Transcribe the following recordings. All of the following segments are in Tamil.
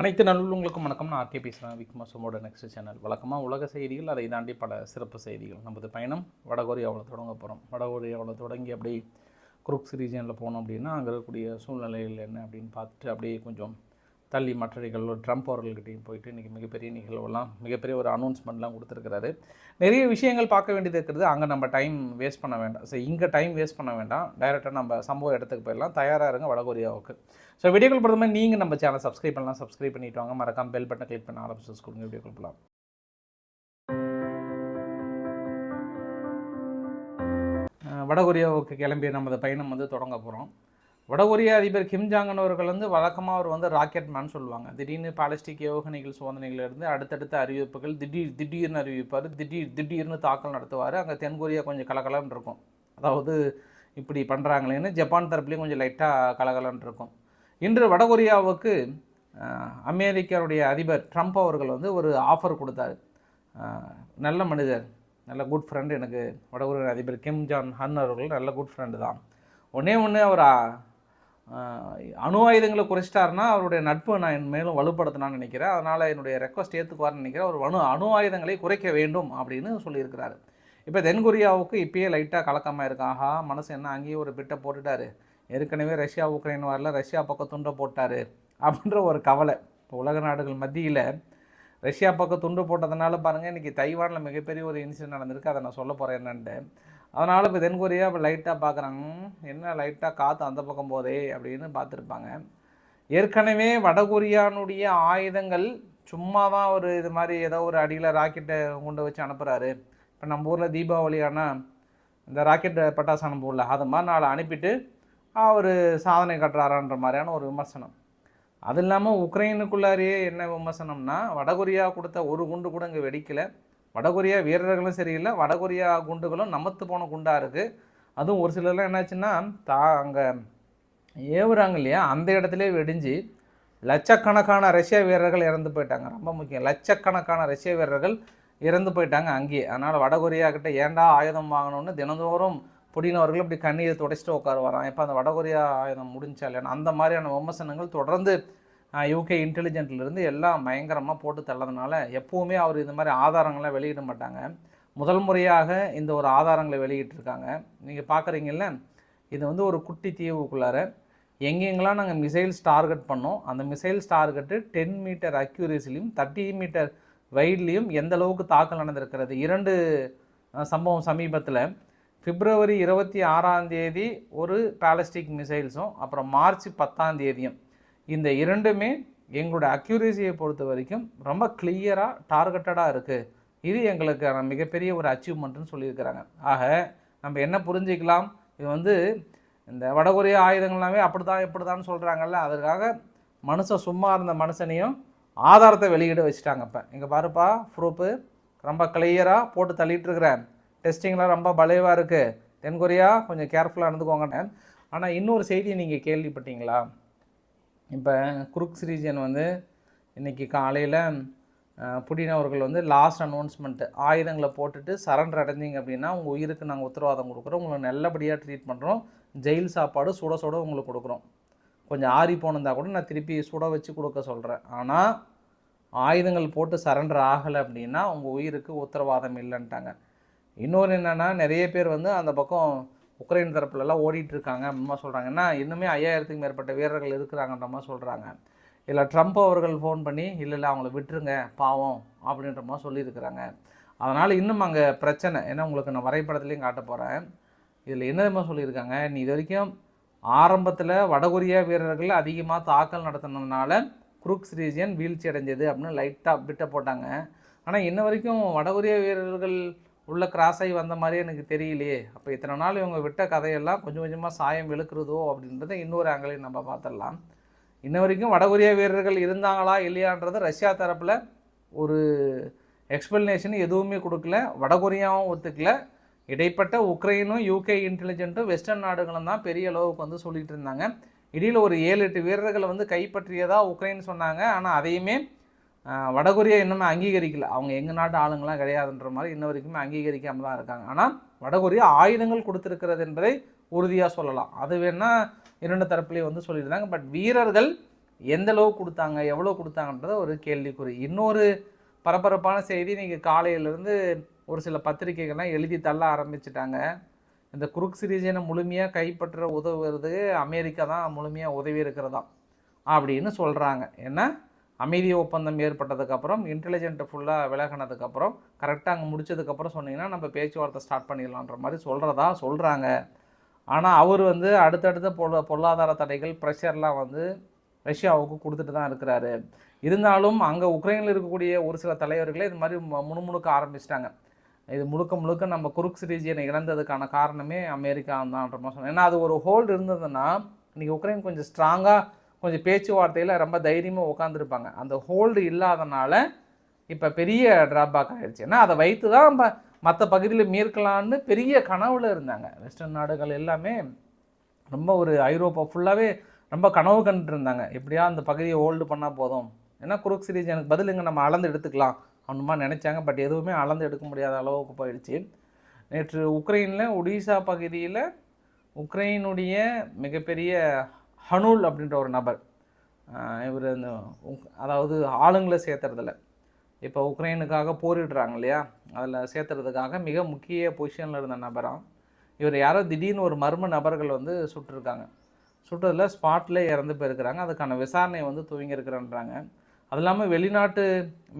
அனைத்து நல்லுங்களுக்கும் வணக்கம். நான் ஆர்கே பேசுகிறேன் விக்மாசமோட நெக்ஸ்ட் சேனல் வழக்கமாக உலக செய்திகள் அதை தாண்டி பல சிறப்பு செய்திகள். நமது பயணம் வடகொரியாவில் தொடங்க போகிறோம் வடகொரியாவில் தொடங்கி அப்படியே குரூக்ஸ் ரீஜனில் போனோம் அப்படின்னா அங்கே இருக்கக்கூடிய சூழ்நிலைகள் என்ன அப்படின்னு பார்த்துட்டு அப்படியே கொஞ்சம் தள்ளி மற்ற நிகழ்வு ட்ரம்ப் அவர்கள்கிட்டையும் போயிட்டு இன்றைக்கி மிகப்பெரிய நிகழ்வெல்லாம் மிகப்பெரிய ஒரு அனௌன்ஸ்மெண்ட்லாம் கொடுத்துருக்கிறாரு. நிறைய விஷயங்கள் பார்க்க வேண்டியது இருக்கிறது அங்கே நம்ம டைம் வேஸ்ட் பண்ண வேண்டாம். ஸோ இங்கே டைம் வேஸ்ட் பண்ண வேண்டாம். டைரெக்டாக நம்ம சம்பவ இடத்துக்கு போயிடலாம். தயாராக இருங்க வடகொரியாவுக்கு. ஸோ வீடியோக்கள் பொறுத்த மாதிரி நீங்கள் நம்ம சேனல் சப்ஸ்கிரைப் பண்ணலாம். சப்ஸ்கிரைப் பண்ணிட்டு வாங்க. மறக்காம பெல் பட்டன் கிளிக் பண்ண ஆரம்பிச்சு கொடுங்க. வீடியோ கொடுக்கலாம் வடகொரியாவுக்கு கிளம்பிய நமது பயணம் வந்து தொடங்க போகிறோம் வடகொரிய அதிபர் கிம் ஜாங்கன் அவர்கள் வந்து வழக்கமாக அவர் வந்து ராக்கெட் மேன் சொல்லுவாங்க. திடீர்னு பாலிஸ்டிக் ஏவுகணைகள் சோதனைகளிலிருந்து அடுத்தடுத்த அறிவிப்புகள் திடீர் திடீர்னு அறிவிப்பார் திடீர் திடீர்னு தாக்கல் நடத்துவார். அங்கே தென்கொரியா கொஞ்சம் கலகலன்னு இருக்கும். அதாவது இப்படி பண்ணுறாங்களேன்னு ஜப்பான் தரப்புலேயும் கொஞ்சம் லைட்டாக கலகலன்னு இருக்கும். இன்று வடகொரியாவுக்கு அஹ், அமெரிக்காவுடைய அதிபர் ட்ரம்ப் அவர்கள் வந்து ஒரு ஆஃபர் கொடுத்தாரு. நல்ல மனிதர் நல்ல குட் ஃப்ரெண்டு எனக்கு வடகொரிய அதிபர் கிம் ஜான் ஹன் அவர்கள் நல்ல குட் ஃப்ரெண்டு தான். ஒன்றே ஒன்று அவர் அணு ஆயுதங்களை குறைச்சிட்டாருன்னா அவருடைய நட்பு நான் என் மேலும் வலுப்படுத்தினான்னு நினைக்கிறேன். அதனால் என்னுடைய ரெக்வஸ்ட் ஏற்றுக்குவார்னு நினைக்கிறேன். அவர் அணு அணு ஆயுதங்களை குறைக்க வேண்டும் அப்படின்னு சொல்லியிருக்கிறாரு. இப்போ தென்கொரியாவுக்கு இப்பயே லைட்டாக கலக்கமாக இருக்கு. ஆஹா மனசு என்ன அங்கேயே ஒரு பிட்டை போட்டுட்டாரு. ஏற்கனவே ரஷ்யா உக்ரைன் வரல ரஷ்யா பக்கம் துண்டை போட்டார் அப்படின்ற ஒரு கவலை. இப்போ உலக நாடுகள் மத்தியில் ரஷ்யா பக்கம் துண்டு போட்டதுனால பாருங்கள் இன்றைக்கி தைவானில் மிகப்பெரிய ஒரு இன்சிடென்ட் நடந்திருக்கு. அதை நான் சொல்ல போகிறேன் என்னன்ட்டு. அதனால் இப்போ தென்கொரியா இப்போ லைட்டாக பார்க்குறாங்க என்ன லைட்டாக காற்று அந்த பக்கம் போதே அப்படின்னு பார்த்துருப்பாங்க ஏற்கனவே வடகொரியானுடைய ஆயுதங்கள் சும்மா தான் ஒரு இது மாதிரி ஏதோ ஒரு அடியில் ராக்கெட்டை கொண்டு வச்சு அனுப்புகிறாரு இப்போ நம்ம ஊரில் தீபாவளி ஆனால் இந்த ராக்கெட் பட்டாசு அனுப்புவோம்ல அது மாதிரி நாளை அனுப்பிட்டு அவர் சாதனை கட்டுறாரான்ற மாதிரியான ஒரு விமர்சனம். அது இல்லாமல் உக்ரைனுக்குள்ளாரையே என்ன விமர்சனம்னா வடகொரியா கொடுத்த ஒரு குண்டு கூட இங்கே வெடிக்கலை. வடகொரியா வீரர்களும் சரியில்லை. வடகொரியா குண்டுகளும் நமத்து போன குண்டாக இருக்குது அதுவும் ஒரு சிலர்லாம் என்னாச்சுன்னா தா அங்கே ஏவுறாங்க இல்லையா? அந்த இடத்துல வெடிஞ்சு லட்சக்கணக்கான ரஷ்ய வீரர்கள் இறந்து போயிட்டாங்க. ரொம்ப முக்கியம். லட்சக்கணக்கான ரஷ்ய வீரர்கள் இறந்து போயிட்டாங்க அங்கேயே. அதனால் வடகொரியா கிட்ட ஏன்டா ஆயுதம் வாங்கணும்னு தினந்தோறும் புடினவர்கள் இப்படி கண்ணீரை துடைச்சிட்டு உட்காருவாராம். இப்போ அந்த வடகொரியா ஆயுதம் முடிஞ்சா அந்த மாதிரியான விமர்சனங்கள் தொடர்ந்து யூகே இன்டெலிஜென்ட்லேருந்து எல்லாம் பயங்கரமாக போட்டு தள்ளதுனால எப்போவுமே அவர் இந்த மாதிரி ஆதாரங்களை வெளியிட மாட்டாங்க. முதல் முறையாக இந்த ஒரு ஆதாரங்களை வெளியிட்டிருக்காங்க. நீங்கள் பார்க்குறீங்கல்ல இது வந்து ஒரு குட்டி தீவுக்குள்ளார எங்கெங்கெல்லாம் நாங்கள் மிசைல்ஸ் டார்கெட் பண்ணோம் அந்த மிசைல்ஸ் டார்கெட்டு டென் மீட்டர் அக்யூரேசிலையும் தேர்ட்டி மீட்டர் வைட்லேயும் எந்த அளவுக்கு தாக்கல் நடந்திருக்கிறது? இரண்டு சம்பவம் சமீபத்தில் பிப்ரவரி இருபத்தி ஆறாம் தேதி ஒரு பேலஸ்டிக் மிசைல்ஸும் அப்புறம் மார்ச் பத்தாம் தேதியும் இந்த இரண்டுமே எங்களோட அக்யூரேசியை பொறுத்த வரைக்கும் ரொம்ப கிளியராக டார்கெட்டடாக இருக்குது இது எங்களுக்கான மிகப்பெரிய ஒரு அச்சீவ்மெண்ட்னு சொல்லியிருக்கிறாங்க. ஆக நம்ம என்ன புரிஞ்சுக்கலாம்? இது வந்து இந்த வடகொரிய ஆயுதங்கள்லாமே அப்படி தான் இப்படி தான் சொல்கிறாங்கல்ல அதற்காக மனுஷன் சும்மா இருந்த மனுஷனையும் ஆதாரத்தை வெளியிட வச்சுட்டாங்க இப்போ. இங்கே பாருப்பா ப்ரூப்பு ரொம்ப கிளியராக போட்டு தள்ளிட்டுருக்கிறேன் டெஸ்டிங்லாம் ரொம்ப பலைவாக இருக்குது தென்கொரியா கொஞ்சம் கேர்ஃபுல்லாக இருந்துக்கோங்க ஆனால் இன்னொரு செய்தியை நீங்கள் கேள்விப்பட்டீங்களா? இப்போ குருக்ஸ் ரீஜன் வந்து இன்றைக்கி காலையில் புடின் அவர்கள் வந்து லாஸ்ட் அனௌன்ஸ்மெண்ட்டு ஆயுதங்களை போட்டுட்டு சரண்டர் அடைஞ்சிங்க அப்படின்னா உங்கள் உயிருக்கு நாங்கள் உத்தரவாதம் கொடுக்குறோம். உங்களை நல்லபடியாக ட்ரீட் பண்ணுறோம் ஜெயில் சாப்பாடு சுட சுட உங்களுக்கு கொடுக்குறோம். கொஞ்சம் ஆறி போனதா கூட நான் திருப்பி சுட வச்சு கொடுக்க சொல்கிறேன் ஆனால் ஆயுதங்கள் போட்டு சரண்டர் ஆகலை அப்படின்னா உங்கள் உயிருக்கு உத்தரவாதம் இல்லைன்ட்டாங்க. இன்னொரு என்னென்னா நிறைய பேர் வந்து அந்த பக்கம் உக்ரைன் தரப்புலலாம் ஓடிட்டு இருக்காங்க அப்படிமா சொல்கிறாங்க ஏன்னா இன்னுமே ஐயாயிரத்துக்கு மேற்பட்ட வீரர்கள் இருக்கிறாங்கன்ற மாதிரி சொல்கிறாங்க இல்லை ட்ரம்ப் அவர்கள் ஃபோன் பண்ணி இல்லை இல்லை அவங்கள விட்டுருங்க பாவம் அப்படின்ற மாதிரி சொல்லியிருக்கிறாங்க. அதனால் இன்னும் அங்கே பிரச்சனை ஏன்னா உங்களுக்கு நான் வரைபடத்துலேயும் காட்ட போகிறேன் இதில் என்ன சொல்லியிருக்காங்க? நீ இது வரைக்கும் ஆரம்பத்தில் வடகொரியா வீரர்கள் அதிகமாக தாக்கல் நடத்தினதுனால குரூக்ஸ் ரீஜியன் வீழ்ச்சி அடைஞ்சது அப்படின்னு லைட்டாக பிட்ட போட்டாங்க. ஆனால் இன்ன வரைக்கும் வடகொரியா வீரர்கள் உள்ளே கிராஸ் ஆகி வந்த மாதிரியே எனக்கு தெரியலையே. அப்போ இத்தனை நாள் இவங்க விட்ட கதையெல்லாம் கொஞ்சம் கொஞ்சமாக சாயம் வெளுக்கிறதோ அப்படின்றத இன்னொரு ஆங்கிலையும் நம்ம பார்த்துடலாம். இன்ன வரைக்கும் வடகொரிய வீரர்கள் இருந்தாங்களா இல்லையான்றது ரஷ்யா தரப்பில் ஒரு எக்ஸ்பிளனேஷன் எதுவுமே கொடுக்கல. வடகொரியாவும் ஒத்துக்கல. இடைப்பட்ட உக்ரைனும் யூகே இன்டெலிஜென்ட்டும் வெஸ்டர்ன் நாடுகளும் தான் பெரிய அளவுக்கு வந்து சொல்லிகிட்டு இருந்தாங்க. இடையில் ஒரு ஏழு எட்டு வீரர்களை வந்து கைப்பற்றியதாக உக்ரைன் சொன்னாங்க. ஆனால் அதையுமே வடகொரியா இன்னுமே அங்கீகரிக்கல. அவங்க எங்கள் நாட்டு ஆளுங்களாம் கிடையாதுன்ற மாதிரி இன்ன வரைக்குமே அங்கீகரிக்காமல் தான் இருக்காங்க. ஆனால் வடகொரியா ஆயுதங்கள் கொடுத்துருக்கிறது என்பதை உறுதியாக சொல்லலாம். அது வேணால் இரண்டு தரப்புலேயும் வந்து சொல்லியிருந்தாங்க. பட் வீரர்கள் எந்த அளவு கொடுத்தாங்க எவ்வளோ கொடுத்தாங்கன்றத ஒரு கேள்விக்குறி. இன்னொரு பரபரப்பான செய்தி நீங்கள் காலையிலேருந்து ஒரு சில பத்திரிகைகள்லாம் எழுதி தள்ள ஆரம்பிச்சிட்டாங்க. இந்த குருக் சிரிஜனை முழுமையாக கைப்பற்ற உதவுறது அமெரிக்கா தான் முழுமையாக உதவி இருக்கிறதாம் அப்படின்னு சொல்கிறாங்க ஏன்னா அமைதி ஒப்பந்தம் ஏற்பட்டதுக்கப்புறம் இன்டெலிஜென்ட் ஃபுல்லாக விலகினதுக்கப்புறம் கரெக்டாக அங்கே முடிச்சதுக்கப்புறம் சொன்னீங்கன்னா நம்ம பேச்சுவார்த்தை ஸ்டார்ட் பண்ணிடலான்ற மாதிரி சொல்கிறதா சொல்கிறாங்க ஆனால் அவர் வந்து அடுத்தடுத்த பொருள பொருளாதார தடைகள் ப்ரெஷர்லாம் வந்து ரஷ்யாவுக்கு கொடுத்துட்டு தான் இருக்கிறாரு. இருந்தாலும் அங்கே உக்ரைனில் இருக்கக்கூடிய ஒரு சில தலைவர்களே இது மாதிரி மு- முணுமுணுக்க ஆரம்பிச்சிட்டாங்க. இது முழுக்க முழுக்க நம்ம குருக்ஸ் ரீஜியனை இழந்ததுக்கான காரணமே அமெரிக்கா தான்ன்ற மாதிரி சொன்னேன் ஏன்னா அது ஒரு ஹோல்டு இருந்ததுன்னா இன்றைக்கி உக்ரைன் கொஞ்சம் ஸ்ட்ராங்காக கொஞ்சம் பேச்சுவார்த்தையில் ரொம்ப தைரியமாக உட்காந்துருப்பாங்க அந்த ஹோல்டு இல்லாதனால இப்போ பெரிய ட்ராபேக் ஆகிடுச்சு ஏன்னா அதை வைத்து தான் நம்ம மற்ற பகுதியில் மீட்கலான்னு பெரிய கனவில் இருந்தாங்க. வெஸ்டர்ன் நாடுகள் எல்லாமே ரொம்ப ஒரு ஐரோப்பா ஃபுல்லாகவே ரொம்ப கனவு கண்டுட்டு இருந்தாங்க. எப்படியா அந்த பகுதியை ஹோல்டு பண்ணால் போதும்? ஏன்னா குருக்ஸ் ரீஜனுக்கு பதில் இங்கே நம்ம அளந்து எடுத்துக்கலாம். அவனுமா நினச்சாங்க. பட் எதுவுமே அளந்து எடுக்க முடியாத அளவுக்கு போயிடுச்சு. நேற்று உக்ரைனில் ஒடிசா பகுதியில் உக்ரைனுடைய மிகப்பெரிய ஹனூல் அப்படின்ற ஒரு நபர் இவர் இந்த அதாவது ஆளுங்களை சேர்த்துறதில்ல. இப்போ உக்ரைனுக்காக போரிடுறாங்க இல்லையா? அதில் சேர்த்துறதுக்காக மிக முக்கிய பொசிஷனில் இருந்த நபராம் இவர் யாரோ திடீர்னு ஒரு மர்ம நபர்கள் வந்து சுட்டிருக்காங்க. சுட்டதில் ஸ்பாட்டில் இறந்து போயிருக்கிறாங்க. அதுக்கான விசாரணை வந்து துவங்கியிருக்கிறன்றாங்க அது இல்லாமல் வெளிநாட்டு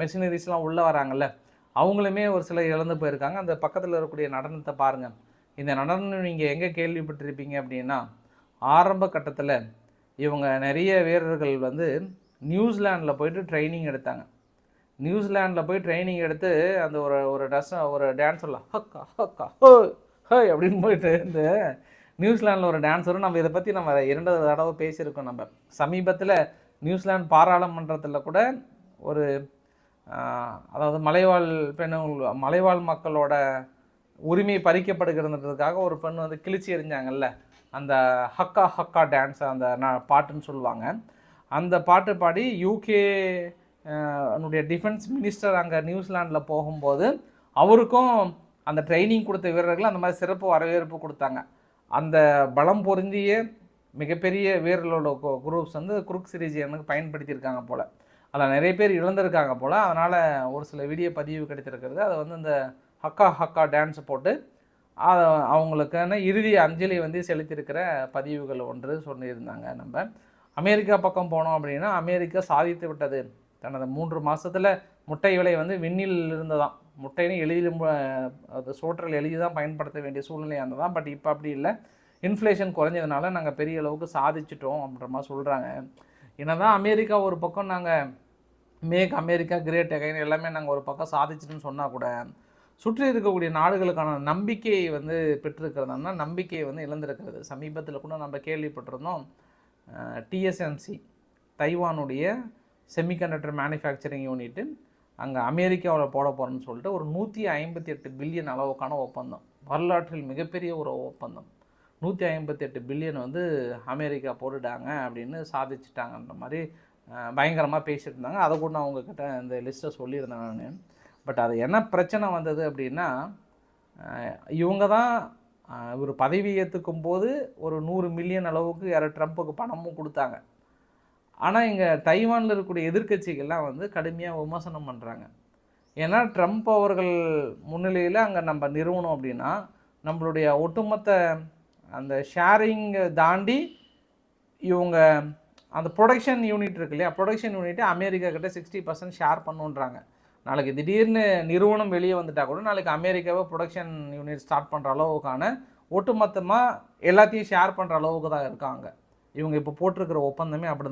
மெஷினரிஸ்லாம் உள்ளே வராங்கல்ல அவங்களுமே ஒரு சிலர் இழந்து போயிருக்காங்க. அந்த பக்கத்தில் இருக்கக்கூடிய நடனத்தை பாருங்கள் இந்த நடனம் நீங்கள் எங்கே கேள்விப்பட்டிருப்பீங்க அப்படின்னா ஆரம்ப கட்டத்தில் இவங்க நிறைய வீரர்கள் வந்து நியூசிலாண்டில் போயிட்டு ட்ரைனிங் எடுத்தாங்க. நியூசிலாண்டில் போய் ட்ரைனிங் எடுத்து அந்த ஒரு ஒரு டஸ் ஒரு டான்ஸரில் ஹக்கா ஹக்கா ஹோ ஹே அப்படின்னு போயிட்டு இந்த நியூசிலாண்டில் ஒரு டான்ஸரும் நம்ம இதை பற்றி நம்ம இரண்டு தடவை பேசியிருக்கோம் நம்ம. சமீபத்தில் நியூசிலாந்து பாராளுமன்றத்தில் கூட ஒரு அதாவது மலைவாழ் பெண்கள் மலைவாழ் மக்களோட உரிமை பறிக்கப்படுகிறதுன்றதுக்காக ஒரு பெண் வந்து கிழிச்சி எறிஞ்சாங்கல்ல. அந்த ஹக்கா ஹக்கா டான்ஸ் அந்த பாட்டுன்னு சொல்லுவாங்க. அந்த பாட்டு பாடி யூகே என்னுடைய டிஃபென்ஸ் மினிஸ்டர் அங்கே நியூசிலாண்டில் போகும்போது அவருக்கும் அந்த ட்ரைனிங் கொடுத்த வீரர்கள் அந்த மாதிரி சிறப்பு வரவேற்பு கொடுத்தாங்க. அந்த பலம் பொருந்திய மிகப்பெரிய வீரர்களோட குரூப்ஸ் வந்து குருக்ஸ் எனக்கு பயன்படுத்தியிருக்காங்க போல். அதில் நிறைய பேர் இழந்திருக்காங்க போல். அதனால் ஒரு சில வீடியோ பதிவு கிடைத்திருக்கிறது. அதை வந்து இந்த ஹக்கா ஹக்கா டான்ஸ் போட்டு அவங்களுக்கான இறுதி அஞ்சலி வந்து செலுத்தியிருக்கிற பதிவுகள் ஒன்று சொல்லியிருந்தாங்க நம்ம. அமெரிக்கா பக்கம் போனோம் அப்படின்னா அமெரிக்கா சாதித்து விட்டது. தனது மூன்று மாதத்தில் முட்டை விலை வந்து விண்ணில் இருந்ததாம். முட்டைன்னு எளிதில் அது சோற்றல் எளிதி தான் பயன்படுத்த வேண்டிய சூழ்நிலையாக இருந்ததான் பட் இப்போ அப்படி இல்லை. இன்ஃப்ளேஷன் குறைஞ்சதுனால நாங்கள் பெரிய அளவுக்கு சாதிச்சிட்டோம் அப்படின்ற மாதிரி சொல்கிறாங்க என்னதான் அமெரிக்கா ஒரு பக்கம் நாங்கள் மேக் அமெரிக்கா கிரேட் அகைன் எல்லாமே நாங்கள் ஒரு பக்கம் சாதிச்சிட்டோன்னு சொன்னால் கூட சுற்றி இருக்கக்கூடிய நாடுகளுக்கான நம்பிக்கையை வந்து பெற்றிருக்கிறதுனா நம்பிக்கையை வந்து இழந்திருக்கிறது. சமீபத்தில் கூட நம்ம கேள்விப்பட்டிருந்தோம் டிஎஸ்எம்சி தைவானுடைய செமிகண்டக்டர் மேனுஃபேக்சரிங் யூனிட்டு அங்கே அமெரிக்காவில் போட போகிறேன்னு சொல்லிட்டு ஒரு நூற்றி ஐம்பத்தி எட்டு பில்லியன் அளவுக்கான ஒப்பந்தம். வரலாற்றில் மிகப்பெரிய ஒரு ஒப்பந்தம். நூற்றி ஐம்பத்தி எட்டு பில்லியன் வந்து அமெரிக்கா போட்டுட்டாங்க அப்படின்னு சாதிச்சிட்டாங்கன்ற மாதிரி பயங்கரமாக பேசிட்டு இருந்தாங்க அதை கூட நான் உங்ககிட்ட இந்த லிஸ்ட்டை சொல்லியிருந்தேன் நான். பட் அது என்ன பிரச்சனை வந்தது அப்படின்னா இவங்க தான் இவர் பதவி ஏற்றுக்கும் போது ஒரு நூறு மில்லியன் அளவுக்கு யாரோ ட்ரம்ப்புக்கு பணமும் கொடுத்தாங்க. ஆனால் இங்கே தைவானில் இருக்கக்கூடிய எதிர்க்கட்சிகள்லாம் வந்து கடுமையாக விமர்சனம் பண்ணுறாங்க ஏன்னா ட்ரம்ப் அவர்கள் முன்னிலையில் அங்கே நம்ம நிறுவனம் அப்படின்னா நம்மளுடைய ஒட்டுமொத்த அந்த ஷேரிங்கை தாண்டி இவங்க அந்த ப்ரொடக்ஷன் யூனிட் இருக்கு இல்லையா ப்ரொடக்ஷன் யூனிட்டை அமெரிக்கா கிட்ட சிக்ஸ்டி பர்சன்ட் ஷேர் பண்ணுன்றாங்க. நாளைக்கு திடீர்னு நிறுவனம் வெளியே வந்துட்டால் கூட நாளைக்கு அமெரிக்காவை ப்ரொடக்ஷன் யூனிட் ஸ்டார்ட் பண்ணுற அளவுக்கான ஒட்டுமொத்தமாக எல்லாத்தையும் ஷேர் பண்ணுற அளவுக்கு தான் இருக்காங்க. இவங்க இப்போ போட்டிருக்கிற ஒப்பந்தமே அப்படி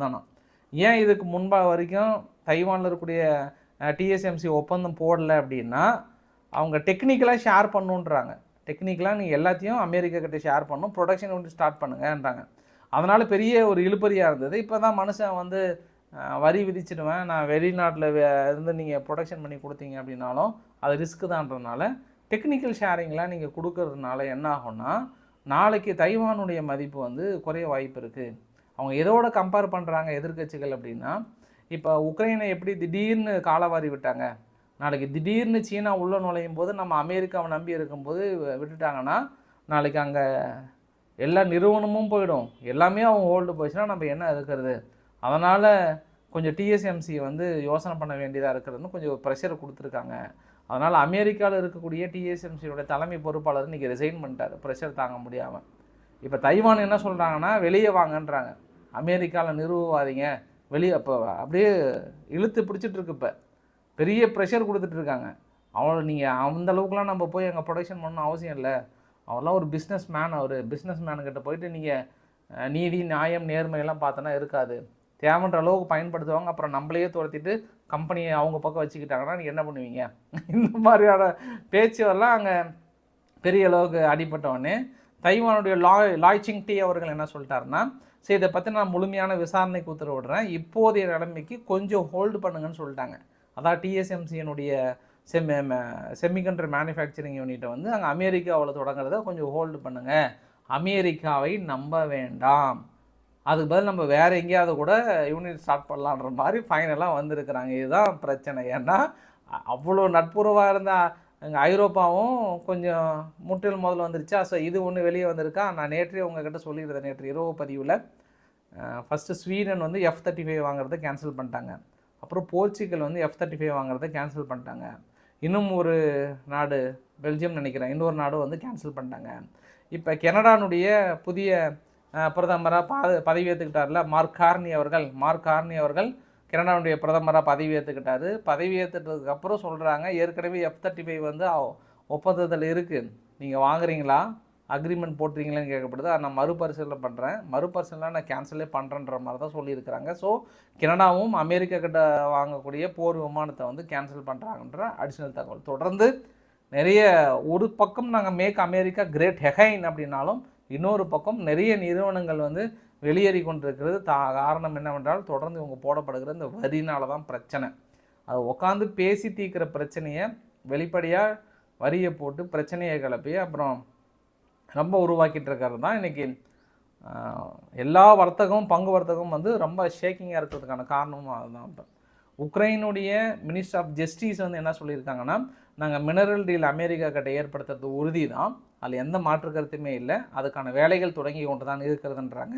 ஏன் இதுக்கு முன்பாக வரைக்கும் தைவானில் இருக்கக்கூடிய டிஎஸ்எம்சி ஒப்பந்தம் போடல அப்படின்னா அவங்க டெக்னிக்கலாக ஷேர் பண்ணுன்றாங்க. டெக்னிக்கலாக நீங்கள் எல்லாத்தையும் அமெரிக்கா கிட்ட ஷேர் பண்ணும் ப்ரொடக்ஷன் யூனிட் ஸ்டார்ட் பண்ணுங்கன்றாங்க. அதனால் பெரிய ஒரு இழுப்பறியாக இருந்தது. இப்போ தான் மனுஷன் வந்து வரி விதிச்சிடுவேன். நான் வெளிநாட்டில் இருந்து நீங்கள் ப்ரொடக்ஷன் பண்ணி கொடுத்தீங்க அப்படின்னாலும் அது ரிஸ்க்கு தான்றதுனால டெக்னிக்கல் ஷேரிங்லாம் நீங்கள் கொடுக்கறதுனால என்ன ஆகும்னா நாளைக்கு தைவானுடைய மதிப்பு வந்து குறைய வாய்ப்பு இருக்குது அவங்க எதோட கம்பேர் பண்ணுறாங்க எதிர்க்கட்சிகள் அப்படின்னா இப்போ உக்ரைனை எப்படி திடீர்னு காலவாரி விட்டாங்க நாளைக்கு திடீர்னு சீனா உள்ளே நுழையும் போது நம்ம அமெரிக்காவை நம்பி இருக்கும்போது வி- விட்டுட்டாங்கன்னா நாளைக்கு அங்கே எல்லா நிறுவனமும் போயிடும். எல்லாமே அவங்க ஹோல்டு போச்சுன்னா நம்ம என்ன இருக்கிறது அதனால் கொஞ்சம் டிஎஸ்எம்சி வந்து யோசனை பண்ண வேண்டியதாக இருக்கிறதுன்னு கொஞ்சம் ப்ரெஷர் கொடுத்துருக்காங்க. அதனால் அமெரிக்காவில் இருக்கக்கூடிய டிஎஸ்எம்சியோட தலைமை பொறுப்பாளர் இன்றைக்கி ரிசைன் பண்ணிட்டார். ப்ரெஷர் தாங்க முடியாமல் இப்போ தைவான் என்ன சொல்கிறாங்கன்னா வெளியே வாங்கன்றாங்க. அமெரிக்காவில் நிறுவாதீங்க வெளியே அப்போ அப்படியே இழுத்து பிடிச்சிட்டு இருக்கு இப்போ. பெரிய ப்ரெஷர் கொடுத்துட்ருக்காங்க அவ்வளோ நீங்கள் அந்த அளவுக்குலாம் நம்ம போய் அங்கே ப்ரொடக்ஷன் பண்ணணும் அவசியம் இல்லை. அவர்லாம் ஒரு பிஸ்னஸ் மேன் அவர். பிஸ்னஸ் மேனுக்கிட்ட போயிட்டு நீங்கள் நீதி நியாயம் நேர்மையெல்லாம் பார்த்தோன்னா இருக்காது. தேவைன்ற அளவுக்கு பயன்படுத்துவாங்க. அப்புறம் நம்மளையே துரத்திட்டு கம்பெனியை அவங்க பக்கம் வச்சுக்கிட்டாங்கன்னா நீங்கள் என்ன பண்ணுவீங்க? இந்த மாதிரியான பேச்சுவெல்லாம் அங்கே பெரிய அளவுக்கு அடிபட்டவொடனே தைவானுடைய லாய் லாய்ச்சிங் டி அவர்கள் என்ன சொல்லிட்டாருன்னா சரி இதை பற்றி நான் முழுமையான விசாரணைக்கு உத்தரவிடுறேன் இப்போதைய நிலைமைக்கு கொஞ்சம் ஹோல்டு பண்ணுங்கன்னு சொல்லிட்டாங்க. அதான் டிஎஸ்எம்சியினுடைய செம் செமிகண்டர் மேனுஃபேக்சரிங் யூனிட்டை வந்து அங்கே அமெரிக்காவில் தொடங்குறத கொஞ்சம் ஹோல்டு பண்ணுங்கள் அமெரிக்காவை நம்ப வேண்டாம். அதுக்கு பதில் நம்ம வேறு எங்கேயாவது கூட யூனிட் ஸ்டார்ட் பண்ணலான்ற மாதிரி ஃபைனலாக வந்திருக்கிறாங்க. இதுதான் பிரச்சனை. ஏன்னா அவ்வளோ நட்புறவாக இருந்தால் எங்கள் ஐரோப்பாவும் கொஞ்சம் முற்றில் முதல்ல வந்துருச்சா? ஸோ இது ஒன்று வெளியே வந்திருக்கா? நான் நேற்றே உங்ககிட்ட சொல்லியிருந்தேன் நேற்று இரவு பதிவில். ஃபஸ்ட்டு ஸ்வீடன் வந்து எஃப் தேர்ட்டி ஃபைவ் வாங்குறதை கேன்சல் பண்ணிட்டாங்க. அப்புறம் போர்ச்சுகல் வந்து எஃப் தேர்ட்டி ஃபைவ் வாங்குறதை கேன்சல் பண்ணிட்டாங்க. இன்னும் ஒரு நாடு பெல்ஜியம் நினைக்கிறேன். இன்னொரு நாடு வந்து கேன்சல் பண்ணிட்டாங்க. இப்போ கெனடானுடைய புதிய பிரதமராக பா பதவி ஏற்றுக்கிட்டார்ல மார்க் கார்னி அவர்கள். மார்க் கார்னி அவர்கள் கனடாவுடைய பிரதமராக பதவி ஏற்றுக்கிட்டாரு பதவி ஏற்றுட்டதுக்கப்புறம் சொல்கிறாங்க ஏற்கனவே எஃப் தேர்ட்டி ஃபைவ் வந்து ஒப்பந்தத்தில் இருக்குது நீங்கள் வாங்குறீங்களா? அக்ரிமெண்ட் போட்டுறீங்களான்னு கேட்கப்படுது. அதை நான் மறுபரிசீலனை பண்ணுறேன் மறுபரிசீலனை நான் கேன்சலே பண்ணுறேன்ற மாதிரி தான் சொல்லியிருக்கிறாங்க. ஸோ கனடாவும் அமெரிக்கா கிட்ட வாங்கக்கூடிய போர் விமானத்தை வந்து கேன்சல் பண்ணுறாங்கன்ற அடிஷ்னல் தகவல். தொடர்ந்து நிறைய ஒரு பக்கம் நாங்கள் மேக் அமெரிக்கா கிரேட் ஹெகைன் அப்படின்னாலும் இன்னொரு பக்கம் நிறைய நிறுவனங்கள் வந்து வெளியேறி கொண்டிருக்கிறது. தா காரணம் என்னவென்றால் தொடர்ந்து இவங்க போடப்படுகிற இந்த வரினால தான் பிரச்சனை. அது உட்காந்து பேசி தீர்க்கிற பிரச்சனையை வெளிப்படையாக வரியை போட்டு பிரச்சனையை கிளப்பி அப்புறம் ரொம்ப உருவாக்கிட்டு இருக்கிறது தான் இன்றைக்கி எல்லா வர்த்தகமும் பங்கு வர்த்தகமும் வந்து ரொம்ப ஷேக்கிங்காக இருக்கிறதுக்கான காரணமும் அதுதான். இப்போ உக்ரைனுடைய மினிஸ்டர் ஆஃப் ஜஸ்டிஸ் வந்து என்ன சொல்லியிருக்காங்கன்னா நாங்கள் மினரல் டீல் அமெரிக்கா கிட்ட ஏற்படுத்துறது உறுதி தான் அதில் எந்த மாற்று கருத்துமே இல்லை. அதுக்கான வேலைகள் தொடங்கி கொண்டு தான் இருக்கிறதுன்றாங்க.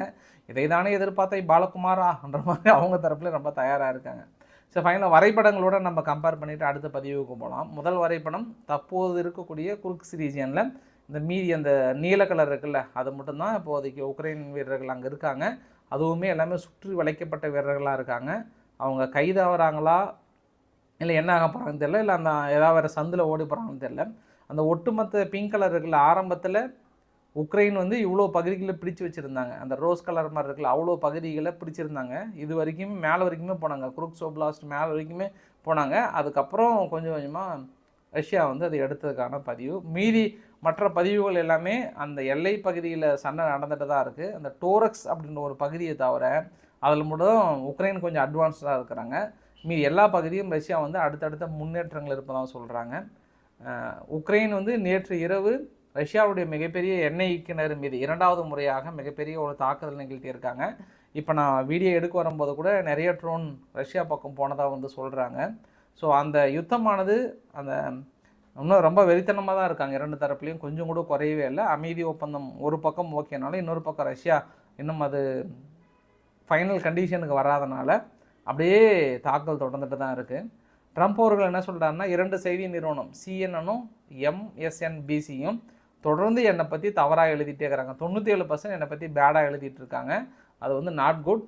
இதை தானே எதிர்பார்த்த பாலகுமாரான்ற மாதிரி அவங்க தரப்பில் ரொம்ப தயாராக இருக்காங்க. ஸோ ஃபைனலாக வரைபடங்களோட நம்ம கம்பேர் பண்ணிவிட்டு அடுத்த பதிவுக்கு போகலாம் முதல் வரைபடம் தற்போது இருக்கக்கூடிய குருக்ஸ் ரீஜியனில் இந்த மீதி அந்த நீல கலர் இருக்குல்ல அது மட்டும்தான் இப்போதைக்கு உக்ரைன் வீரர்கள் அங்கே இருக்காங்க. அதுவுமே எல்லாமே சுற்றி வளைக்கப்பட்ட வீரர்களாக இருக்காங்க. அவங்க கைதாகிறாங்களா இல்லை என்ன ஆக போகிறாங்கன்னு தெரில இல்லை அந்த ஏதாவது வேறு சந்தில் ஓடி போகிறாங்கன்னு தெரில அந்த ஒட்டுமொத்த பிங்க் கலர் இருக்குல்ல ஆரம்பத்தில் உக்ரைன் வந்து இவ்வளோ பகுதிகளை பிடிச்சு வச்சுருந்தாங்க. அந்த ரோஸ் கலர் மாதிரி இருக்குல்ல அவ்வளோ பகுதிகளை பிடிச்சிருந்தாங்க. இது வரைக்கும் மேலே வரைக்குமே போனாங்க. குரூக் சோப்லாஸ்ட் மேலே வரைக்குமே போனாங்க. அதுக்கப்புறம் கொஞ்சம் கொஞ்சமாக ரஷ்யா வந்து அதை எடுத்ததுக்கான பதிவு. மீதி மற்ற பதிவுகள் எல்லாமே அந்த எல்லை பகுதியில் சண்டை நடந்துட்டு தான் இருக்குது அந்த டோரக்ஸ் அப்படின்ற ஒரு பகுதியை தவிர அதில் மட்டும் உக்ரைன் கொஞ்சம் அட்வான்ஸ்டாக இருக்கிறாங்க. மீதி எல்லா பகுதியும் ரஷ்யா வந்து அடுத்தடுத்த முன்னேற்றங்கள் இருப்பதாக சொல்கிறாங்க உக்ரைன் வந்து நேற்று இரவு ரஷ்யாவுடைய மிகப்பெரிய எண்ணெய் கிணறு மீது இரண்டாவது முறையாக மிகப்பெரிய ஒரு தாக்குதல் நிகழ்த்தியிருக்காங்க. இப்போ நான் வீடியோ எடுக்க வரும்போது கூட நிறைய ட்ரோன் ரஷ்யா பக்கம் போனதாக வந்து சொல்கிறாங்க ஸோ அந்த யுத்தமானது அந்த இன்னும் ரொம்ப வெறித்தனமாக தான் இருக்காங்க. இரண்டு தரப்புலையும் கொஞ்சம் கூட குறையவே இல்லை. அமைதி ஒப்பந்தம் ஒரு பக்கம் ஓகேனாலும் இன்னொரு பக்கம் ரஷ்யா இன்னும் அது ஃபைனல் கண்டிஷனுக்கு வராதனால அப்படியே தாக்கல் தொடர்ந்துட்டு தான் இருக்குது ட்ரம்ப் அவர்கள் என்ன சொல்கிறாருன்னா இரண்டு செய்தி நிறுவனம் சிஎன்எனும் எம்எஸ்என்பிசியும் தொடர்ந்து என்னை பற்றி தவறாக எழுதிட்டே இருக்கிறாங்க. தொண்ணூற்றி ஏழு பர்சன்ட் என்னை பற்றி பேடாக எழுதிட்டு இருக்காங்க. அது வந்து நாட் குட்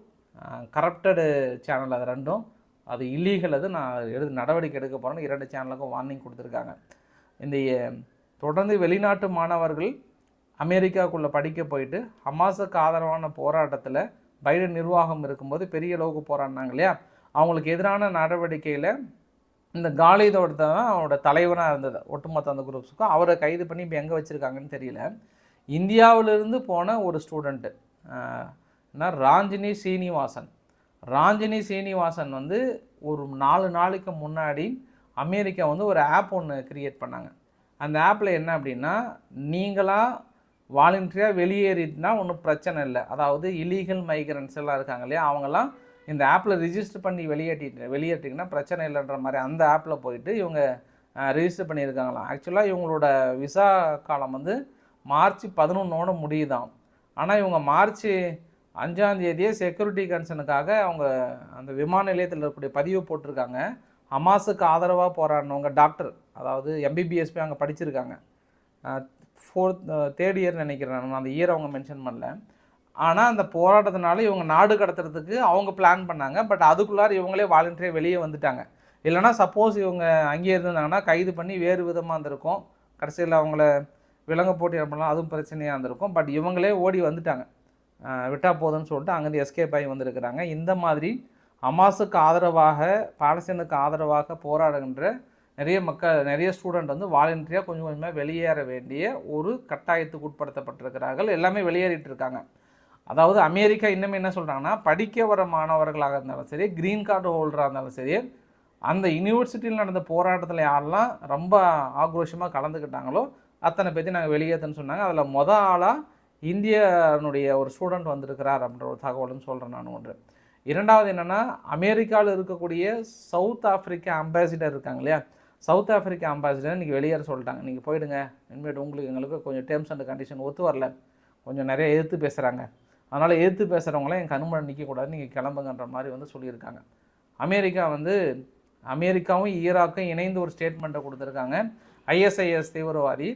கரப்டடு சேனல் அது ரெண்டும். அது இல்லீகல் அது நான் எழுது நடவடிக்கை எடுக்க போகிறேன்னு இரண்டு சேனலுக்கும் வார்னிங் கொடுத்துருக்காங்க. இந்த தொடர்ந்து வெளிநாட்டு மாணவர்கள் அமெரிக்காவுக்குள்ளே படிக்க போயிட்டு ஹமாஸுக்கு ஆதரவான போராட்டத்தில் பைடன் நிர்வாகம் இருக்கும்போது பெரிய அளவுக்கு போராடினாங்க இல்லையா? அவங்களுக்கு எதிரான நடவடிக்கையில் இந்த காலிதோட தான் அவனோட தலைவனாக இருந்தது. ஒட்டுமொத்த அந்த குரூப்ஸுக்கும் அவரை கைது பண்ணி இப்போ எங்கே வச்சுருக்காங்கன்னு தெரியல. இந்தியாவிலிருந்து போன ஒரு ஸ்டூடெண்ட்டு என்ன? ராஞ்சினி சீனிவாசன். ராஞ்சினி சீனிவாசன் வந்து ஒரு நாலு நாளைக்கு முன்னாடி அமெரிக்கா வந்து ஒரு ஆப் ஒன்று க்ரியேட் பண்ணாங்க. அந்த ஆப்பில் என்ன அப்படின்னா நீங்களாக வாலண்டரியாக வெளியேறிட்டுனா ஒன்றும் பிரச்சனை இல்லை. அதாவது இலீகல் மைக்ரன்ஸ் எல்லாம் இருக்காங்க இல்லையா? அவங்கெல்லாம் இந்த ஆப்பில் ரிஜிஸ்டர் பண்ணி வெளியேற்றிட்டு வெளியேற்றிங்கன்னா பிரச்சனை இல்லைன்ற மாதிரி அந்த ஆப்பில் போயிட்டு இவங்க ரிஜிஸ்டர் பண்ணியிருக்காங்களாம். ஆக்சுவலாக இவங்களோட விசா காலம் வந்து மார்ச் பதினொன்னோட முடியுதாம். ஆனால் இவங்க மார்ச் அஞ்சாந்தேதியே செக்யூரிட்டி கன்சர்னுக்காக அவங்க அந்த விமான நிலையத்தில் இருக்கக்கூடிய பதிவு போட்டிருக்காங்க. ஹமாஸுக்கு ஆதரவாக போராடினவங்க டாக்டர் அதாவது எம்பிபிஎஸ்பி அங்கே படிச்சிருக்காங்க. ஃபோர்த் தேர்ட் இயர் நினைக்கிறேன் நான். அந்த இயர் அவங்க மென்ஷன் பண்ணல. ஆனால் அந்த போராட்டத்தினால இவங்க நாடு கடத்துறதுக்கு அவங்க பிளான் பண்ணாங்க. பட் அதுக்குள்ளார இவங்களே வாலண்டியர் வெளியே வந்துட்டாங்க. இல்லைனா சப்போஸ் இவங்க அங்கேயே இருந்திருந்தாங்கன்னா கைது பண்ணி வேறு விதமாக இருந்திருக்கும். கடைசியில் அவங்கள விலங்கு போட்டி பண்ணலாம் அதுவும் பிரச்சனையாக இருந்திருக்கும். பட் இவங்களே ஓடி வந்துட்டாங்க. விட்டா போதும்னு சொல்லிட்டு அங்கேருந்து எஸ்கேப் ஆகி வந்திருக்கிறாங்க. இந்த மாதிரி அமாஸுக்கு ஆதரவாக பாலஸ்தீனுக்கு ஆதரவாக போராடுகின்ற நிறைய மக்கள் நிறைய ஸ்டூடெண்ட் வந்து வாலண்டியாக கொஞ்சம் கொஞ்சமாக வெளியேற வேண்டிய ஒரு கட்டாயத்துக்கு உட்படுத்தப்பட்டிருக்கிறார்கள். எல்லாமே வெளியேறிட்டு இருக்காங்க. அதாவது அமெரிக்கா இன்னும் என்ன சொல்கிறாங்கன்னா படிக்க வர மாணவர்களாக இருந்தாலும் சரி க்ரீன் கார்டு ஹோல்டராக இருந்தாலும் சரி அந்த யூனிவர்சிட்டியில் நடந்த போராட்டத்தில் யாரெல்லாம் ரொம்ப ஆக்ரோஷமாக கலந்துக்கிட்டாங்களோ அத்தனை பேர்த்தையும் நாங்கள் வெளியேற்றுன்னு சொன்னாங்க. அதில் மொத ஆளாக இந்தியனுடைய ஒரு ஸ்டூடெண்ட் வந்திருக்கிறார் அப்படின்ற ஒரு தகவலும் சொல்கிறேன் நான் ஒன்று. இரண்டாவது என்னென்னா அமெரிக்காவில் இருக்கக்கூடிய சவுத் ஆஃப்ரிக்கா அம்பாசிடர் இருக்காங்க இல்லையா? சவுத் ஆஃப்ரிக்கா அம்பாசிடர் இன்றைக்கி வெளியேற சொல்லிட்டாங்க. நீங்கள் போயிடுங்க. இனிமேட்டு உங்களுக்கு எங்களுக்கு கொஞ்சம் டேர்ம்ஸ் அண்ட் கண்டிஷன் ஒத்து வரல. கொஞ்சம் நிறைய எதிர்த்து பேசுகிறாங்க அதனால் எதிர்த்து பேசுகிறவங்களாம் என் கண்முறை நிற்கக்கூடாது நீங்கள் கிளம்புங்கன்ற மாதிரி வந்து சொல்லியிருக்காங்க. அமெரிக்கா வந்து அமெரிக்காவும் ஈராக்கும் இணைந்து ஒரு ஸ்டேட்மெண்ட்டை கொடுத்துருக்காங்க. ஐஎஸ்ஐஎஸ் தீவிரவாதி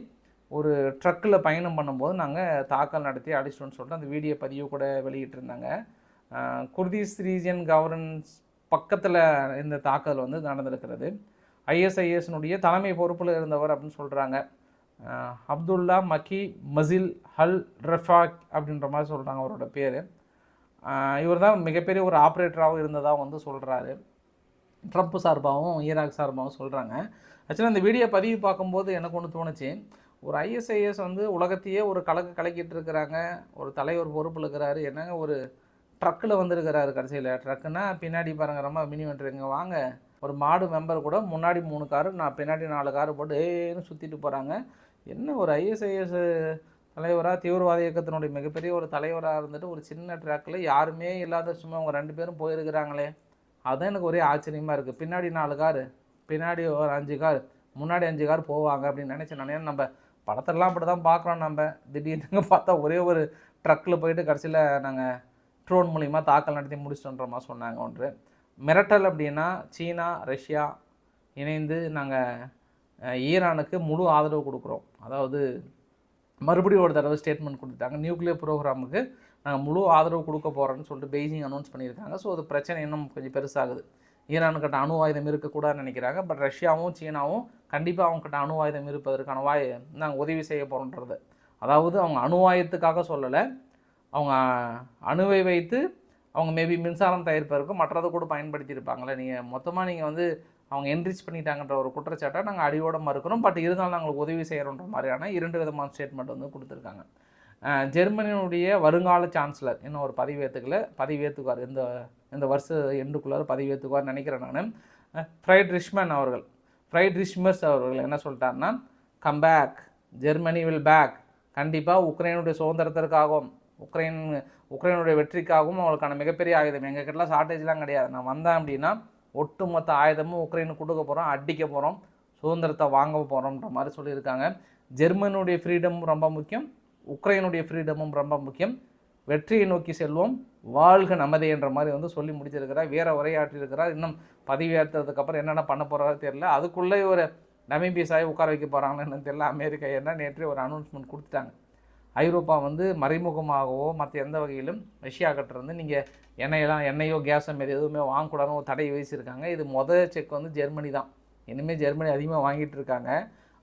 ஒரு ட்ரக்கில் பயணம் பண்ணும்போது நாங்கள் தாக்கல் நடத்தி அடிச்சிட்டோம்னு சொல்லிட்டு அந்த வீடியோ பதிவு கூட வெளியிட்டிருந்தாங்க. குர்தீஸ் ரீஜியன் கவர்னன்ஸ் பக்கத்தில் இந்த தாக்குதல் வந்து நடந்திருக்கிறது. ஐஎஸ்ஐஎஸ்னுடைய தலைமை பொறுப்பில் இருந்தவர் அப்படின்னு சொல்கிறாங்க அப்துல்லா மக்கி மசில் ஹல் ரஃபாக் அப்படின்ற மாதிரி சொல்கிறாங்க அவரோட பேர். இவர் தான் மிகப்பெரிய ஒரு ஆப்ரேட்டராகவும் இருந்ததாக வந்து சொல்கிறாரு ட்ரம்ப் சார்பாகவும் ஈராக் சார்பாகவும் சொல்கிறாங்க ஆக்சுவலாக இந்த வீடியோ பதிவு பார்க்கும்போது எனக்கு ஒன்று தோணுச்சு. ஒரு ஐஎஸ்ஐஎஸ் வந்து உலகத்தையே ஒரு கலக்கு கலக்கிட்டு இருக்கிறாங்க. ஒரு தலைவர் பொறுப்பில் இருக்கிறாரு. என்னங்க ஒரு ட்ரக்கில் வந்திருக்கிறாரு கடைசியில். ட்ரக்குன்னா பின்னாடி பாருங்க ரொம்ப மினி வந்துருங்க வாங்க. ஒரு மாடு மெம்பர் கூட முன்னாடி மூணு காரு நான் பின்னாடி நாலு காரு போட்டு ஏன்னு சுற்றிட்டு போகிறாங்க என்ன ஒரு ஐஎஸ்ஐஎஸ் தலைவராக தீவிரவாத இயக்கத்தினுடைய மிகப்பெரிய ஒரு தலைவராக இருந்துட்டு ஒரு சின்ன ட்ராக்கில் யாருமே இல்லாத சும்மா அவங்க ரெண்டு பேரும் போயிருக்கிறாங்களே. அதுதான் எனக்கு ஒரே ஆச்சரியமாக இருக்குது பின்னாடி நாலு காரு பின்னாடி ஒரு அஞ்சு கார் முன்னாடி அஞ்சு கார் போவாங்க அப்படின்னு நினச்சேன் நான் நம்ம படத்தெல்லாம் அப்படி தான் பார்க்குறோம் நம்ம. திடீர்னு பார்த்தா ஒரே ஒரு ட்ரக்கில் போயிட்டு கடைசியில் நாங்கள் ட்ரோன் மூலிமா தாக்கல் நடத்தி முடிச்சுட்டுன்ற மாதிரி சொன்னாங்க ஒன்று. மிரட்டல் அப்படின்னா சீனா ரஷ்யா இணைந்து நாங்கள் ஈரானுக்கு முழு ஆதரவு கொடுக்குறோம். அதாவது மறுபடியும் ஒரு தடவை ஸ்டேட்மெண்ட் கொடுத்துட்டாங்க. நியூக்ளியர் ப்ரோக்ராமுக்கு நாங்கள் முழு ஆதரவு கொடுக்க போகிறோன்னு சொல்லிட்டு பெய்ஜிங் அனௌன்ஸ் பண்ணியிருக்காங்க. ஸோ அது பிரச்சனை இன்னும் கொஞ்சம் பெருசாகுது. ஈரானுக்கிட்ட அணு ஆயுதம் இருக்கக்கூடாதுன்னு நினைக்கிறாங்க. பட் ரஷ்யாவும் சீனாவும் கண்டிப்பாக அவங்கக்கிட்ட அணு ஆயுதம் இருப்பதற்கான வாய் நாங்கள் உதவி செய்ய போகிறோன்றது அதாவது அவங்க அணு ஆயுதத்துக்காக சொல்லலை. அவங்க அணுவை வைத்து அவங்க மேபி மின்சாரம் தயாரிப்பதற்கும் மற்றதை கூட பயன்படுத்தியிருப்பாங்களே. நீங்கள் மொத்தமாக நீங்கள் வந்து அவங்க என்ரிச் பண்ணிட்டாங்கன்ற ஒரு குற்றச்சாட்டை நாங்கள் அடியோட மறுக்கிறோம் பட் இருந்தாலும் நாங்கள் உதவி செய்கிறோன்ற மாதிரியான இரண்டு விதமான ஸ்டேட்மெண்ட் வந்து கொடுத்துருக்காங்க. ஜெர்மனியினுடைய வருங்கால சான்சலர் இன்னும் ஒரு பதிவேற்றுக்கல பதிவேற்றுக்கார் இந்த இந்த வருஷ எண்டுக்குள்ளார பதிவேற்றுக்குவார் நினைக்கிறேன் நான். ஃப்ரைட் ரிஷ்மன் அவர்கள். ஃப்ரைட் ரிஷ்மர்ஸ் அவர்கள் என்ன சொல்லிட்டாருன்னா come back Germany will back கண்டிப்பாக உக்ரைனுடைய சுதந்திரத்திற்காகவும் உக்ரைன் உக்ரைனுடைய வெற்றிக்காகவும் அவங்களுக்கான மிகப்பெரிய ஆயுதம். எங்கள் கிட்டலாம் ஷார்ட்டேஜ்லாம் கிடையாது. நான் வந்தேன் அப்படின்னா ஒட்டுமொத்த ஆயுதமும் உக்ரைனுக்கு கொடுக்க போகிறோம் அடிக்க போகிறோம் சுதந்திரத்தை வாங்க போகிறோம்ன்ற மாதிரி சொல்லியிருக்காங்க. ஜெர்மனுடைய ஃப்ரீடமும் ரொம்ப முக்கியம் உக்ரைனுடைய ஃப்ரீடமும் ரொம்ப முக்கியம். வெற்றியை நோக்கி செல்வோம் வாழ்க நமதே என்ற மாதிரி வந்து சொல்லி முடிச்சிருக்கிறார் வேற உரையாற்றியிருக்கிறார். இன்னும் பதிவேற்றதுக்கப்புறம் என்னென்ன பண்ண போகிறாரோ தெரியல. அதுக்குள்ளே ஒரு நமீபியஸாகி உட்கார வைக்க போகிறாங்கன்னு தெரியல. அமெரிக்கா என்ன நேற்று ஒரு அனௌன்ஸ்மெண்ட் கொடுத்துட்டாங்க. ஐரோப்பா வந்து மறைமுகமாகவோ மற்ற எந்த வகையிலும் ரஷ்யா கிட்டேருந்து நீங்கள் எண்ணெயெல்லாம் எண்ணெயோ கேஸோ மாரி எதுவுமே வாங்கக்கூடாதுன்னு ஒரு தடை வீசியிருக்காங்க இது மொதல் செக் வந்து ஜெர்மனி தான். இனிமேல் ஜெர்மனி அதிகமாக வாங்கிட்டு இருக்காங்க.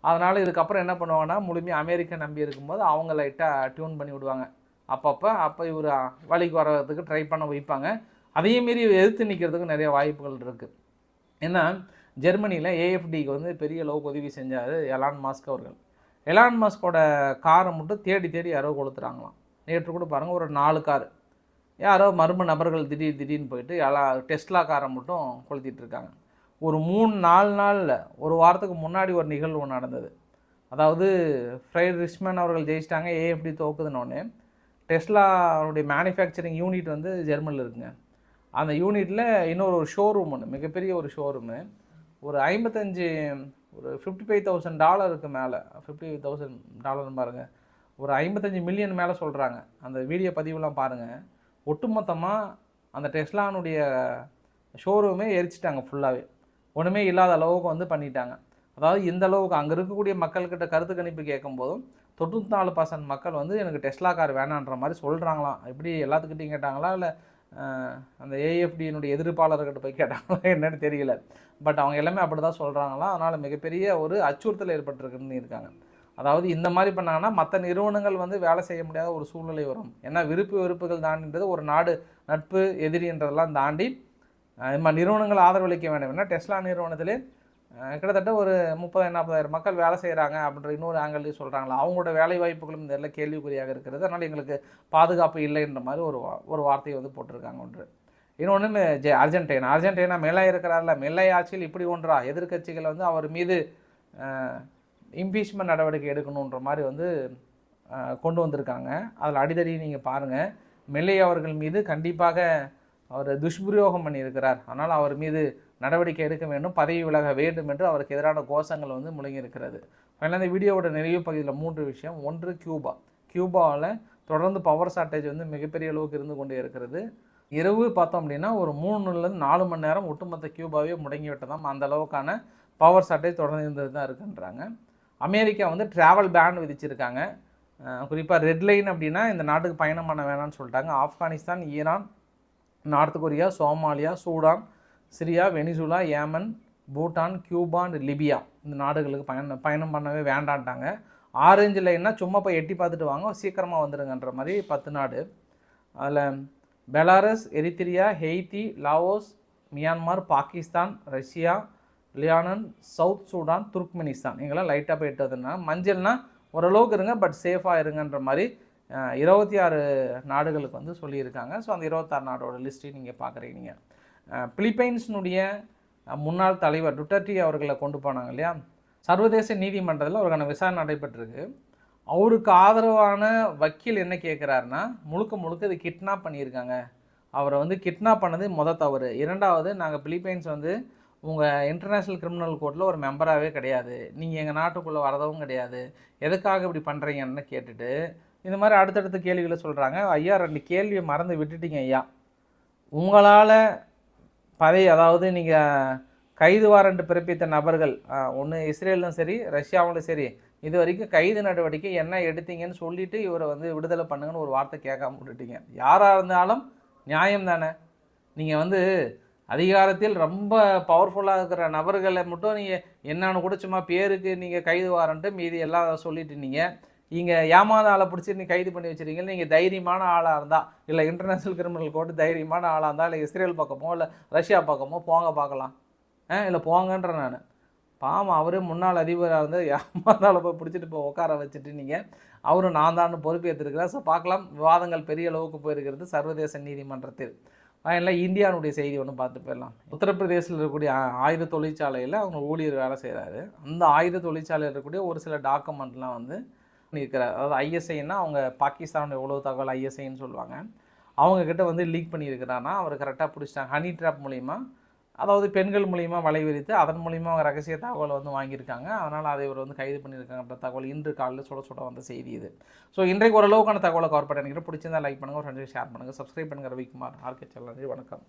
அதனால் இதுக்கப்புறம் என்ன பண்ணுவாங்கன்னா முழுமையாக அமெரிக்கா நம்பி இருக்கும்போது அவங்க லைட்டாக டியூன் பண்ணி விடுவாங்க. அப்பப்போ அப்போ இவர் வழிக்கு வர்றதுக்கு ட்ரை பண்ண வைப்பாங்க. அதையும் மீறி எதிர்த்து நிற்கிறதுக்கு நிறைய வாய்ப்புகள் இருக்குது ஏன்னா ஜெர்மனியில் ஏஎஃப்டிக்கு வந்து பெரிய அளவுக்கு உதவி செஞ்சார் எலான் மாஸ்க் அவர்கள். எலான் மாஸ்கோட காரை மட்டும் தேடி தேடி யாரோ கொளுத்துறாங்களாம். நேற்று கூட பாருங்கள் ஒரு நாலு கார் யாரோ மர்ம நபர்கள் திடீர் திடீர்னு போயிட்டு எல்லா டெஸ்லா காரை மட்டும் கொளுத்திட்டு இருக்காங்க. ஒரு மூணு நாலு நாளில் ஒரு வாரத்துக்கு முன்னாடி ஒரு நிகழ்வு நடந்தது. அதாவது ஃப்ரைட் ரிஷ்மேன் அவர்கள் ஜெயிச்சிட்டாங்க ஏஎஃப்டி தோக்குதுன்னொன்னே டெஸ்லாவுடைய மேனுஃபேக்சரிங் யூனிட் வந்து ஜெர்மனில் இருக்குங்க. அந்த யூனிட்டில் இன்னொரு ஷோரூம் ஒன்று மிகப்பெரிய ஒரு ஷோரூமு ஒரு ஐம்பத்தஞ்சு ஒரு ஃபிஃப்டி ஃபைவ் தௌசண்ட் டாலருக்கு மேலே ஃபிஃப்டி தௌசண்ட் டாலர்னு பாருங்கள் ஒரு ஐம்பத்தஞ்சு மில்லியன் மேலே சொல்கிறாங்க அந்த வீடியோ பதிவுலாம் பாருங்கள் ஒட்டுமொத்தமாக அந்த டெஸ்லானுடைய ஷோரூமே எரிச்சிட்டாங்க ஃபுல்லாகவே ஒன்றுமே இல்லாத அளவுக்கு வந்து பண்ணிட்டாங்க. அதாவது இந்த அளவுக்கு அங்கே இருக்கக்கூடிய மக்கள்கிட்ட கருத்து கணிப்பு கேட்கும்போதும் தொண்ணூற்றி நாலு பர்சன்ட் மக்கள் வந்து எனக்கு டெஸ்லா கார் வேணான்ற மாதிரி சொல்கிறாங்களாம் எப்படி எல்லாத்துக்கிட்டையும் கேட்டாங்களா? இல்லை அந்த ஏஎஃப்டியினுடைய எதிர்ப்பாளர்கிட்ட போய் கேட்டாங்களா என்னன்னு தெரியல. பட் அவங்க எல்லாமே அப்படி தான் சொல்கிறாங்களாம் அதனால் மிகப்பெரிய ஒரு அச்சுறுத்தல் ஏற்பட்டிருக்குன்னு இருக்காங்க. அதாவது இந்த மாதிரி பண்ணாங்கன்னா மற்ற நிறுவனங்கள் வந்து வேலை செய்ய முடியாத ஒரு சூழ்நிலை வரும். ஏன்னா விருப்பு வெறுப்புகள் தாண்டின்றது ஒரு நாடு நட்பு எதிரின்றதெல்லாம் தாண்டி இது மாதிரி நிறுவனங்கள் ஆதரவளிக்க வேண்டும் ஏன்னா டெஸ்லா நிறுவனத்திலே கிட்டத்தட்ட ஒரு முப்பது நாற்பதாயிரம் மக்கள் வேலை செய்கிறாங்க அப்படின்ற இன்னொரு ஆங்கிள்லையும் சொல்கிறாங்களா அவங்களோட வேலை வாய்ப்புகளும் இந்த எல்லாம் கேள்விக்குறியாக இருக்கிறது. அதனால் எங்களுக்கு பாதுகாப்பு இல்லைன்ற மாதிரி ஒரு வா- ஒரு வார்த்தையை வந்து போட்டிருக்காங்க ஒன்று. இன்னொன்று ஜெ அர்ஜென்டினா. அர்ஜென்டினா மெல்லை இருக்கிறார்ல மெல்லை ஆட்சியில் இப்படி ஒன்றா? எதிர்கட்சிகள் வந்து அவர் மீது இம்பீச்மெண்ட் நடவடிக்கை எடுக்கணுன்ற மாதிரி வந்து கொண்டு வந்திருக்காங்க. அதில் அடிதடி நீங்கள் பாருங்கள் மெல்லை அவர்கள் மீது கண்டிப்பாக அவர் துஷ்பிரயோகம் பண்ணியிருக்கிறார். அதனால் அவர் மீது நடவடிக்கை எடுக்க வேண்டும் பதவி விலக வேண்டும் என்று அவருக்கு எதிரான கோஷங்கள் வந்து முழங்கியிருக்கிறது. அதனால் இந்த வீடியோவோட நிறைவு பகுதியில் மூன்று விஷயம். ஒன்று கியூபா. கியூபாவில் தொடர்ந்து பவர் ஷார்ட்டேஜ் வந்து மிகப்பெரிய அளவுக்கு இருந்து கொண்டே இருக்கிறது. இரவு பார்த்தோம் அப்படின்னா ஒரு மூணுலேருந்து நாலு மணி நேரம் ஒட்டுமொத்த கியூபாவே முடங்கி விட்டதாம் அந்த அளவுக்கான பவர் ஷார்ட்டேஜ் தொடர்ந்து இருந்தது தான் இருக்குன்றாங்க. அமெரிக்கா வந்து ட்ராவல் பேன் விதிச்சிருக்காங்க. குறிப்பாக ரெட் லைன் அப்படின்னா இந்த நாட்டுக்கு பயணம் பண்ண வேணாம்னு சொல்லிட்டாங்க. Afghanistan Iran North Korea Somalia Sudan Syria Venezuela Yemen Bhutan Cuba Libya. இந்த நாடுகளுக்கு பயணம் பயணம் பண்ணவே வேண்டான்ட்டாங்க. ஆரஞ்சு லைன்னா சும்மா போய் எட்டி பார்த்துட்டு வாங்க சீக்கிரமாக வந்துடுங்கன்ற மாதிரி பத்து நாடு. அதில் Belarus Eritrea Haiti Laos Myanmar Pakistan Russia Lebanon South Sudan Turkmenistan. இங்கெல்லாம் லைட்டாக போயிட்டு வந்ததுன்னா மஞ்சள்னா ஓரளவுக்கு இருங்க பட் சேஃபாக இருங்கன்ற மாதிரி இருபத்தி ஆறு நாடுகளுக்கு வந்து சொல்லியிருக்காங்க. ஸோ அந்த இருபத்தாறு நாடோட லிஸ்ட்டையும் நீங்கள் பார்க்குறீங்க. பிலிப்பைன்ஸினுடைய முன்னாள் தலைவர் டுட்டர்டி அவர்களை கொண்டு போனாங்க இல்லையா? சர்வதேச நீதிமன்றத்தில் அவருக்கான விசாரணை நடைபெற்றிருக்கு. அவருக்கு ஆதரவான வக்கீல் என்ன கேட்குறாருன்னா முழுக்க முழுக்க இது கிட்னாப் பண்ணியிருக்காங்க. அவரை வந்து கிட்னாப் பண்ணது முத தவறு. இரண்டாவது நாங்கள் பிலிப்பைன்ஸ் வந்து உங்கள் இன்டர்நேஷ்னல் கிரிமினல் கோர்ட்டில் ஒரு மெம்பராகவே கிடையாது. நீங்கள் எங்கள் நாட்டுக்குள்ளே வரதவும் கிடையாது. எதுக்காக இப்படி பண்ணுறீங்கன்னு கேட்டுட்டு இந்த மாதிரி அடுத்தடுத்த கேள்விகளை சொல்கிறாங்க ஐயா ரெண்டு கேள்வியை மறந்து விட்டுட்டீங்க ஐயா. உங்களால் பதவி அதாவது நீங்கள் கைது வாரண்ட் பிறப்பித்த நபர்கள் ஒன்று இஸ்ரேலும் சரி ரஷ்யாவிலும் சரி இது வரைக்கும் கைது நடவடிக்கை என்ன எடுத்தீங்கன்னு சொல்லிட்டு இவரை வந்து விடுதலை பண்ணுங்கன்னு ஒரு வார்த்தை கேட்காம விட்டுட்டீங்க. யாராக இருந்தாலும் நியாயம் தானே. நீங்கள் வந்து அதிகாரத்தில் ரொம்ப பவர்ஃபுல்லாக இருக்கிற நபர்களை மட்டும் நீங்கள் என்னன்னு கூட சும்மா பேருக்கு நீங்கள் கைது வாரன்ட்டு மீதி எல்லாம் சொல்லிட்டு நீங்கள் இங்கே ஏமாத ஆளை பிடிச்சி நீ கைது பண்ணி வச்சிருக்கீங்க. நீங்கள் தைரியமான ஆளாக இருந்தால் இல்லை இன்டர்நேஷ்னல் கிரிமினல் கோர்ட்டு தைரியமான ஆளாக இருந்தால் இல்லை இஸ்ரேல் பக்கமோ இல்லை ரஷ்யா பக்கமோ போங்க பார்க்கலாம். ஆ இல்லை போங்கன்ற நான். பாவம் அவரே முன்னாள் அதிபராக இருந்து ஏமாந்தால் போய் பிடிச்சிட்டு போய் உட்கார வச்சுட்டு நீங்கள் அவரும் நான் தான் பொறுப்பேற்றிருக்கிறார் ஸோ பார்க்கலாம். விவாதங்கள் பெரிய அளவுக்கு போயிருக்கிறது சர்வதேச நீதிமன்றத்தில். இல்லை இந்தியாவுடைய செய்தி ஒன்று பார்த்து போயிடலாம். உத்தரப்பிரதேசத்தில் இருக்கக்கூடிய ஆயுத தொழிற்சாலையில் அவங்க ஊழியர் வேலை செய்கிறாரு அந்த ஆயுத தொழிற்சாலையில் இருக்கக்கூடிய ஒரு சில டாக்குமெண்ட்லாம் வந்து பண்ணியிருக்கிறார் அதாவது ஐஎஸ்ஐன்னா அவங்க பாகிஸ்தானோட எவ்வளோ தகவல் ஐஎஸ்ஐன்னு சொல்லுவாங்க. அவங்கக்கிட்ட வந்து லீக் பண்ணியிருக்கிறான்னா அவர் கரெக்டாக பிடிச்சிட்டாங்க ஹனி ட்ராப் மூலிமா அதாவது பெண்கள் மூலிமா வலை விரித்து அதன் மூலிமா அவங்க ரகசிய தகவலை வந்து வாங்கியிருக்காங்க. அதனால் அதை இவர் வந்து கைது பண்ணியிருக்காங்கன்ற தகவல் இன்று காலையில் சுட சுட வந்த செய்தி இது. ஸோ இன்றைக்கு ஓரளவுக்கான தகவலை கவர் பண்ணி நினைக்கிறேன் பிடிச்சிருந்தா லைக் பண்ணுங்கள் ஒரு ஃப்ரெண்ட்ஸுக்கு ஷேர் பண்ணுங்கள் சப்ஸ்கிரைப் பண்ணுங்கள் ரவிக்குமார் ஆர்கே சேனல் வணக்கம்.